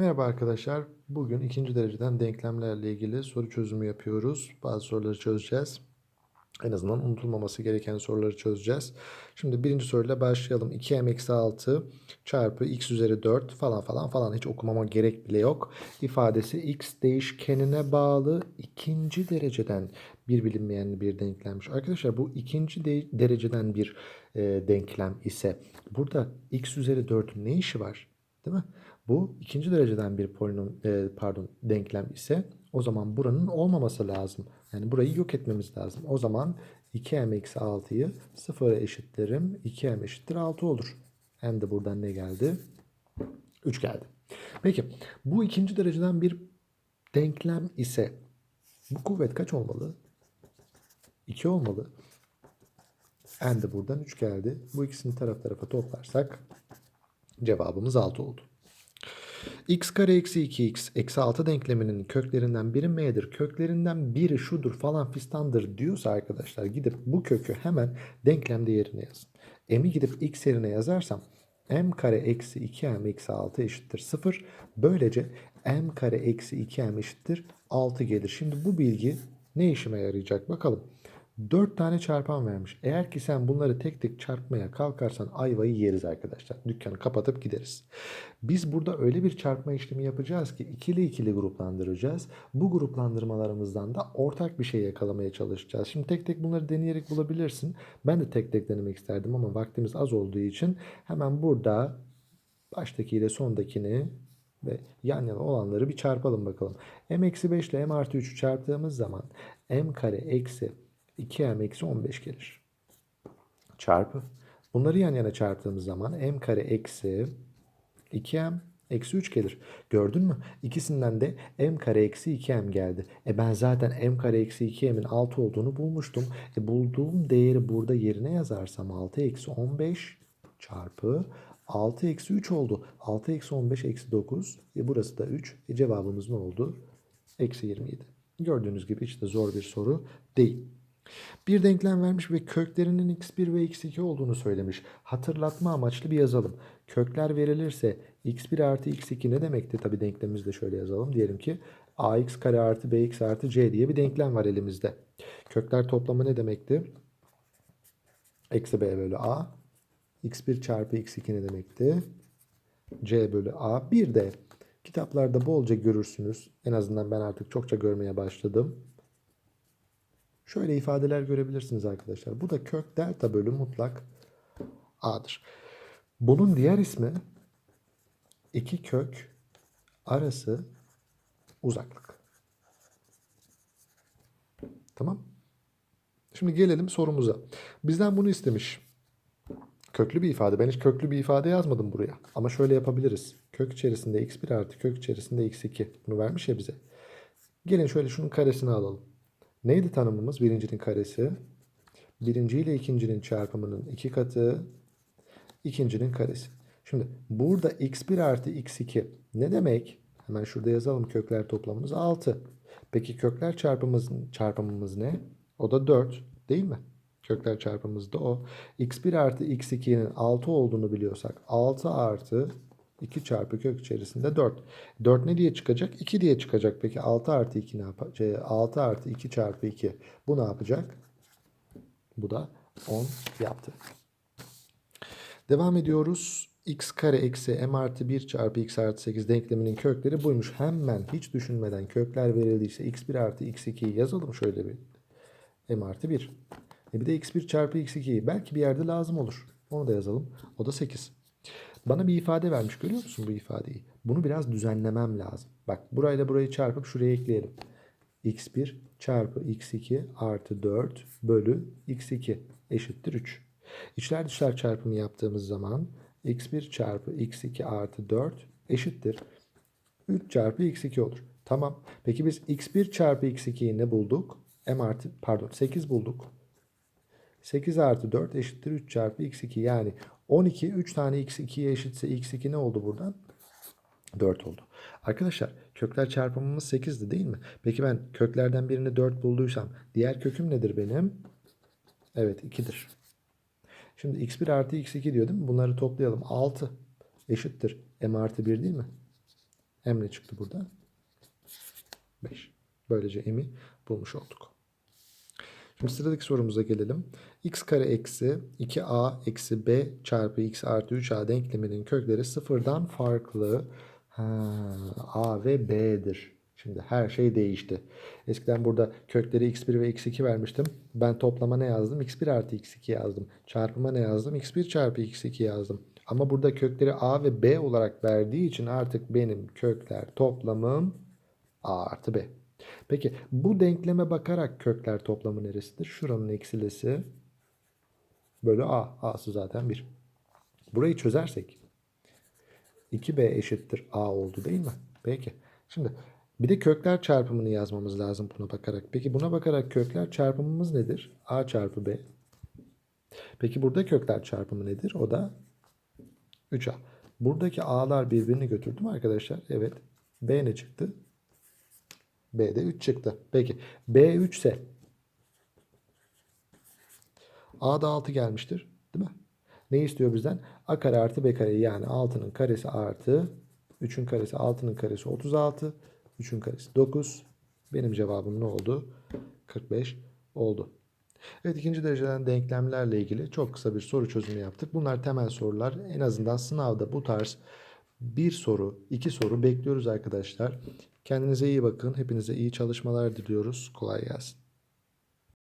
Merhaba arkadaşlar. Bugün ikinci dereceden denklemlerle ilgili soru çözümü yapıyoruz. Bazı soruları çözeceğiz. En azından unutulmaması gereken soruları çözeceğiz. Şimdi birinci soruyla başlayalım. 2m eksi 6 çarpı x üzeri 4 falan falan falan hiç okumama gerek bile yok. İfadesi x değişkenine bağlı ikinci dereceden bir bilinmeyen bir denklemmiş. Arkadaşlar bu ikinci de- dereceden bir e, denklem ise burada x üzeri 4'ün ne işi var? Değil mi? Bu ikinci dereceden bir polinom e, pardon denklem ise o zaman buranın olmaması lazım. Yani burayı yok etmemiz lazım. O zaman 2m eksi 6'yı 0'a eşitlerim. 2m eşittir 6 olur. Hem de buradan ne geldi? 3 geldi. Peki bu ikinci dereceden bir denklem ise bu kuvvet kaç olmalı? 2 olmalı. N de buradan 3 geldi. Bu ikisini taraf tarafa toplarsak cevabımız 6 oldu. x kare eksi 2x eksi 6 denkleminin köklerinden biri m'dir. Köklerinden biri şudur falan fistandır diyorsa arkadaşlar gidip bu kökü hemen denklemde yerine yazın. m'i gidip x yerine yazarsam m kare eksi 2m eksi 6 eşittir 0. Böylece m kare eksi 2m eşittir 6 gelir. Şimdi bu bilgi ne işime yarayacak bakalım. 4 tane çarpan vermiş. Eğer ki sen bunları tek tek çarpmaya kalkarsan ayvayı yeriz arkadaşlar. Dükkanı kapatıp gideriz. Biz burada öyle bir çarpma işlemi yapacağız ki ikili ikili gruplandıracağız. Bu gruplandırmalarımızdan da ortak bir şey yakalamaya çalışacağız. Şimdi tek tek bunları deneyerek bulabilirsin. Ben de tek tek denemek isterdim ama vaktimiz az olduğu için hemen burada baştakiyle sondakini ve yan yana olanları bir çarpalım bakalım. m eksi 5 ile m artı 3'ü çarptığımız zaman m kare eksi 2m eksi 15 gelir. Çarpı. Bunları yan yana çarptığımız zaman m kare eksi 2m eksi 3 gelir. Gördün mü? İkisinden de m kare eksi 2m geldi. E ben zaten m kare eksi 2m'in 6 olduğunu bulmuştum. E bulduğum değeri burada yerine yazarsam 6 eksi 15 çarpı 6 eksi 3 oldu. 6 eksi 15 eksi 9. E burası da 3. E cevabımız ne oldu? Eksi 27. Gördüğünüz gibi hiç de zor bir soru değil. Bir denklem vermiş ve köklerinin x1 ve x2 olduğunu söylemiş. Hatırlatma amaçlı bir yazalım. Kökler verilirse x1 artı x2 ne demekti? Tabi denklemimizi de şöyle yazalım. Diyelim ki ax kare artı bx artı c diye bir denklem var elimizde. Kökler toplamı ne demekti? Eksi b bölü a. x1 çarpı x2 ne demekti? c bölü a. Bir de kitaplarda bolca görürsünüz. En azından ben artık çokça görmeye başladım. Şöyle ifadeler görebilirsiniz arkadaşlar. Bu da kök delta bölü mutlak a'dır. Bunun diğer ismi iki kök arası uzaklık. Tamam. Şimdi gelelim sorumuza. Bizden bunu istemiş. Köklü bir ifade. Ben hiç köklü bir ifade yazmadım buraya. Ama şöyle yapabiliriz. Kök içerisinde x1 artı kök içerisinde x2. Bunu vermiş ya bize. Gelin şöyle şunun karesini alalım. Neydi tanımımız? Birincinin karesi. Birinci ile ikincinin çarpımının iki katı. ikincinin karesi. Şimdi burada x1 artı x2 ne demek? Hemen şurada yazalım kökler toplamımız 6. Peki kökler çarpımımız, çarpımımız ne? O da 4 değil mi? Kökler çarpımımız da o. x1 artı x2'nin 6 olduğunu biliyorsak 6 artı 2 çarpı kök içerisinde 4. 4 ne diye çıkacak? 2 diye çıkacak. Peki 6 artı 2 ne yapacak? 6 artı 2 çarpı 2. Bu ne yapacak? Bu da 10 yaptı. Devam ediyoruz. x kare eksi m artı 1 çarpı x artı 8 denkleminin kökleri buymuş. Hemen hiç düşünmeden kökler verildiyse x1 artı x2'yi yazalım şöyle bir. m artı 1. E bir de x1 çarpı x2'yi belki bir yerde lazım olur. Onu da yazalım. O da 8. Bana bir ifade vermiş görüyor musun bu ifadeyi? Bunu biraz düzenlemem lazım. Bak burayla burayı çarpıp şuraya ekleyelim. x1 çarpı x2 artı 4 bölü x2 eşittir 3. İçler dışlar çarpımı yaptığımız zaman x1 çarpı x2 artı 4 eşittir 3 çarpı x2 olur. Tamam. Peki biz x1 çarpı x2'yi ne bulduk? m artı pardon 8 bulduk. 8 artı 4 eşittir 3 çarpı x2 yani 12 3 tane x2'ye eşitse x2 ne oldu buradan? 4 oldu. Arkadaşlar kökler çarpımımız 8'di değil mi? Peki ben köklerden birini 4 bulduysam diğer köküm nedir benim? Evet 2'dir. Şimdi x1 artı x2 diyor değil mi? Bunları toplayalım. 6 eşittir m artı 1 değil mi? M ne çıktı burada? 5. Böylece M'i bulmuş olduk. Şimdi sıradaki sorumuza gelelim. x kare eksi 2a eksi b çarpı x artı 3a denkleminin kökleri sıfırdan farklı. Ha, a ve b'dir. Şimdi her şey değişti. Eskiden burada kökleri x1 ve x2 vermiştim. Ben toplama ne yazdım? x1 artı x2 yazdım. Çarpıma ne yazdım? x1 çarpı x2 yazdım. Ama burada kökleri a ve b olarak verdiği için artık benim kökler toplamım a artı b. Peki bu denkleme bakarak kökler toplamı neresidir? Şuranın eksilesi bölü a. a'sı zaten 1. Burayı çözersek 2b eşittir a oldu değil mi? Peki. Şimdi bir de kökler çarpımını yazmamız lazım buna bakarak. Peki buna bakarak kökler çarpımımız nedir? a çarpı b. Peki burada kökler çarpımı nedir? O da 3a. Buradaki a'lar birbirini götürdü mü arkadaşlar? Evet. b ne çıktı? B'de 3 çıktı. Peki B 3 ise A'da 6 gelmiştir. Değil mi? Ne istiyor bizden? A kare artı B kare yani 6'nın karesi artı 3'ün karesi 6'nın karesi 36. 3'ün karesi 9. Benim cevabım ne oldu? 45 oldu. Evet ikinci dereceden denklemlerle ilgili çok kısa bir soru çözümü yaptık. Bunlar temel sorular. En azından sınavda bu tarz bir soru, iki soru bekliyoruz arkadaşlar. Kendinize iyi bakın. Hepinize iyi çalışmalar diliyoruz. Kolay gelsin.